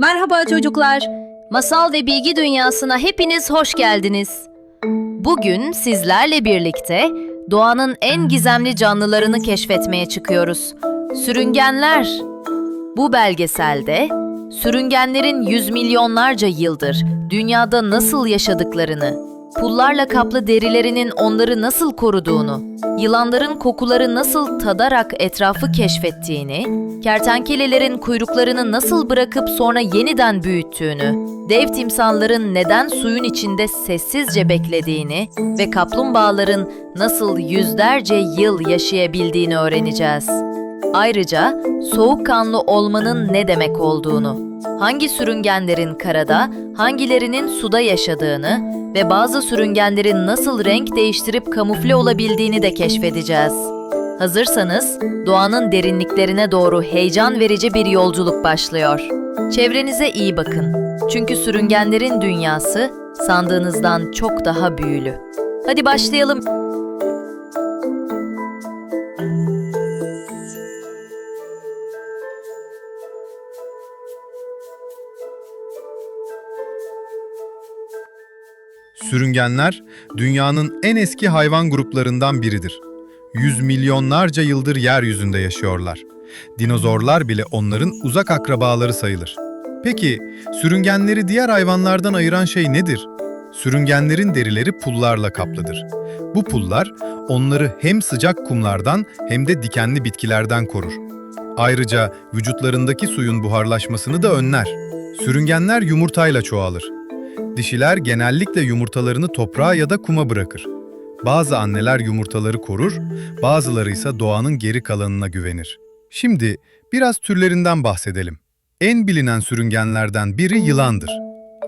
Merhaba çocuklar. Masal ve bilgi dünyasına hepiniz hoş geldiniz. Bugün sizlerle birlikte doğanın en gizemli canlılarını keşfetmeye çıkıyoruz. Sürüngenler. Bu belgeselde sürüngenlerin yüz milyonlarca yıldır dünyada nasıl yaşadıklarını, pullarla kaplı derilerinin onları nasıl koruduğunu, yılanların kokuları nasıl tadarak etrafı keşfettiğini, kertenkelelerin kuyruklarını nasıl bırakıp sonra yeniden büyüttüğünü, dev timsalların neden suyun içinde sessizce beklediğini ve kaplumbağaların nasıl yüzlerce yıl yaşayabildiğini öğreneceğiz. Ayrıca soğukkanlı olmanın ne demek olduğunu, hangi sürüngenlerin karada, hangilerinin suda yaşadığını ve bazı sürüngenlerin nasıl renk değiştirip kamufle olabildiğini de keşfedeceğiz. Hazırsanız doğanın derinliklerine doğru heyecan verici bir yolculuk başlıyor. Çevrenize iyi bakın. Çünkü sürüngenlerin dünyası sandığınızdan çok daha büyülü. Hadi başlayalım. Sürüngenler, dünyanın en eski hayvan gruplarından biridir. Yüz milyonlarca yıldır yeryüzünde yaşıyorlar. Dinozorlar bile onların uzak akrabaları sayılır. Peki, sürüngenleri diğer hayvanlardan ayıran şey nedir? Sürüngenlerin derileri pullarla kaplıdır. Bu pullar, onları hem sıcak kumlardan hem de dikenli bitkilerden korur. Ayrıca vücutlarındaki suyun buharlaşmasını da önler. Sürüngenler yumurtayla çoğalır. Dişiler genellikle yumurtalarını toprağa ya da kuma bırakır. Bazı anneler yumurtaları korur, bazıları ise doğanın geri kalanına güvenir. Şimdi biraz türlerinden bahsedelim. En bilinen sürüngenlerden biri yılandır.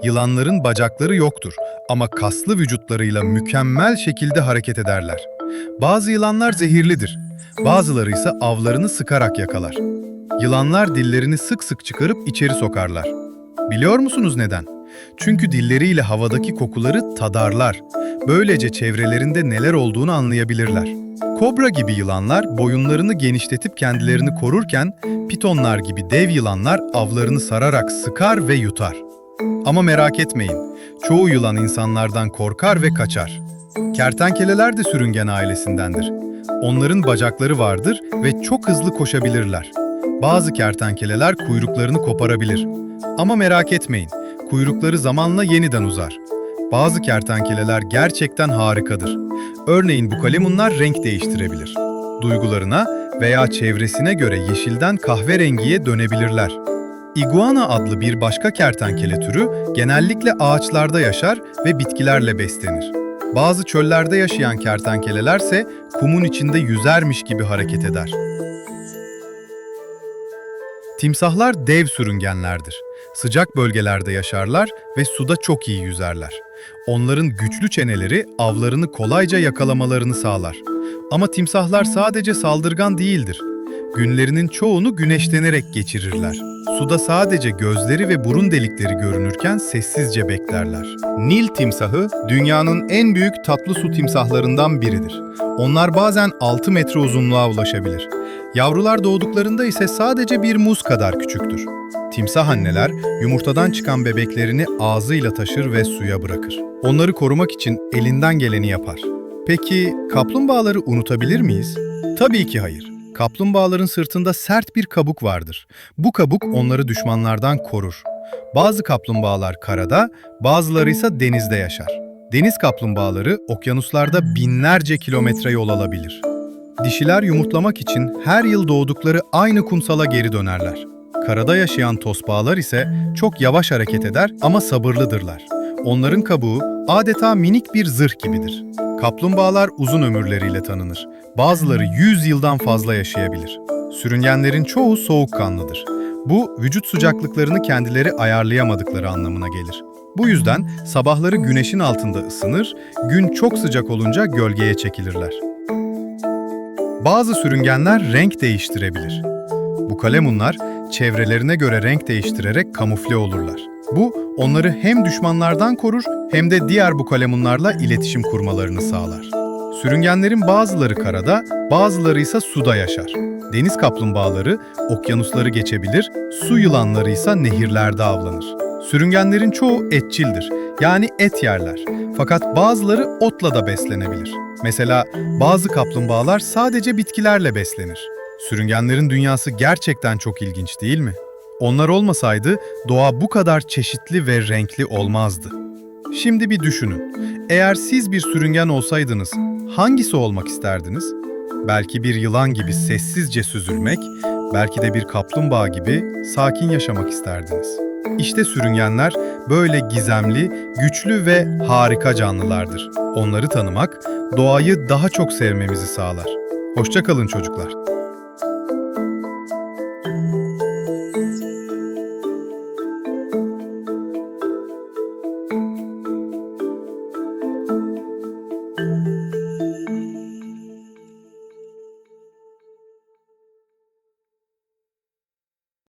Yılanların bacakları yoktur ama kaslı vücutlarıyla mükemmel şekilde hareket ederler. Bazı yılanlar zehirlidir, bazıları ise avlarını sıkarak yakalar. Yılanlar dillerini sık sık çıkarıp içeri sokarlar. Biliyor musunuz neden? Çünkü dilleriyle havadaki kokuları tadarlar. Böylece çevrelerinde neler olduğunu anlayabilirler. Kobra gibi yılanlar boyunlarını genişletip kendilerini korurken, pitonlar gibi dev yılanlar avlarını sararak sıkar ve yutar. Ama merak etmeyin, çoğu yılan insanlardan korkar ve kaçar. Kertenkeleler de sürüngen ailesindendir. Onların bacakları vardır ve çok hızlı koşabilirler. Bazı kertenkeleler kuyruklarını koparabilir. Ama merak etmeyin, kuyrukları zamanla yeniden uzar. Bazı kertenkeleler gerçekten harikadır. Örneğin bu kalemunlar renk değiştirebilir. Duygularına veya çevresine göre yeşilden kahverengiye dönebilirler. Iguana adlı bir başka kertenkele türü genellikle ağaçlarda yaşar ve bitkilerle beslenir. Bazı çöllerde yaşayan kertenkelelerse kumun içinde yüzermiş gibi hareket eder. Timsahlar dev sürüngenlerdir. Sıcak bölgelerde yaşarlar ve suda çok iyi yüzerler. Onların güçlü çeneleri avlarını kolayca yakalamalarını sağlar. Ama timsahlar sadece saldırgan değildir. Günlerinin çoğunu güneşlenerek geçirirler. Suda sadece gözleri ve burun delikleri görünürken sessizce beklerler. Nil timsahı dünyanın en büyük tatlı su timsahlarından biridir. Onlar bazen 6 metre uzunluğa ulaşabilir. Yavrular doğduklarında ise sadece bir muz kadar küçüktür. Timsah anneler yumurtadan çıkan bebeklerini ağzıyla taşır ve suya bırakır. Onları korumak için elinden geleni yapar. Peki kaplumbağaları unutabilir miyiz? Tabii ki hayır. Kaplumbağaların sırtında sert bir kabuk vardır. Bu kabuk onları düşmanlardan korur. Bazı kaplumbağalar karada, bazıları ise denizde yaşar. Deniz kaplumbağaları okyanuslarda binlerce kilometre yol alabilir. Dişiler yumurtlamak için her yıl doğdukları aynı kumsala geri dönerler. Karada yaşayan tosbağalar ise çok yavaş hareket eder ama sabırlıdırlar. Onların kabuğu adeta minik bir zırh gibidir. Kaplumbağalar uzun ömürleriyle tanınır. Bazıları 100 yıldan fazla yaşayabilir. Sürüngenlerin çoğu soğukkanlıdır. Bu, vücut sıcaklıklarını kendileri ayarlayamadıkları anlamına gelir. Bu yüzden sabahları güneşin altında ısınır, gün çok sıcak olunca gölgeye çekilirler. Bazı sürüngenler renk değiştirebilir. Bu kalemunlar çevrelerine göre renk değiştirerek kamufle olurlar. Bu onları hem düşmanlardan korur hem de diğer bu kalemunlarla iletişim kurmalarını sağlar. Sürüngenlerin bazıları karada, bazıları ise suda yaşar. Deniz kaplumbağaları okyanusları geçebilir, su yılanları ise nehirlerde avlanır. Sürüngenlerin çoğu etçildir, yani et yerler. Fakat bazıları otla da beslenebilir. Mesela bazı kaplumbağalar sadece bitkilerle beslenir. Sürüngenlerin dünyası gerçekten çok ilginç değil mi? Onlar olmasaydı doğa bu kadar çeşitli ve renkli olmazdı. Şimdi bir düşünün. Eğer siz bir sürüngen olsaydınız hangisi olmak isterdiniz? Belki bir yılan gibi sessizce süzülmek, belki de bir kaplumbağa gibi sakin yaşamak isterdiniz. İşte sürüngenler böyle gizemli, güçlü ve harika canlılardır. Onları tanımak doğayı daha çok sevmemizi sağlar. Hoşça kalın çocuklar.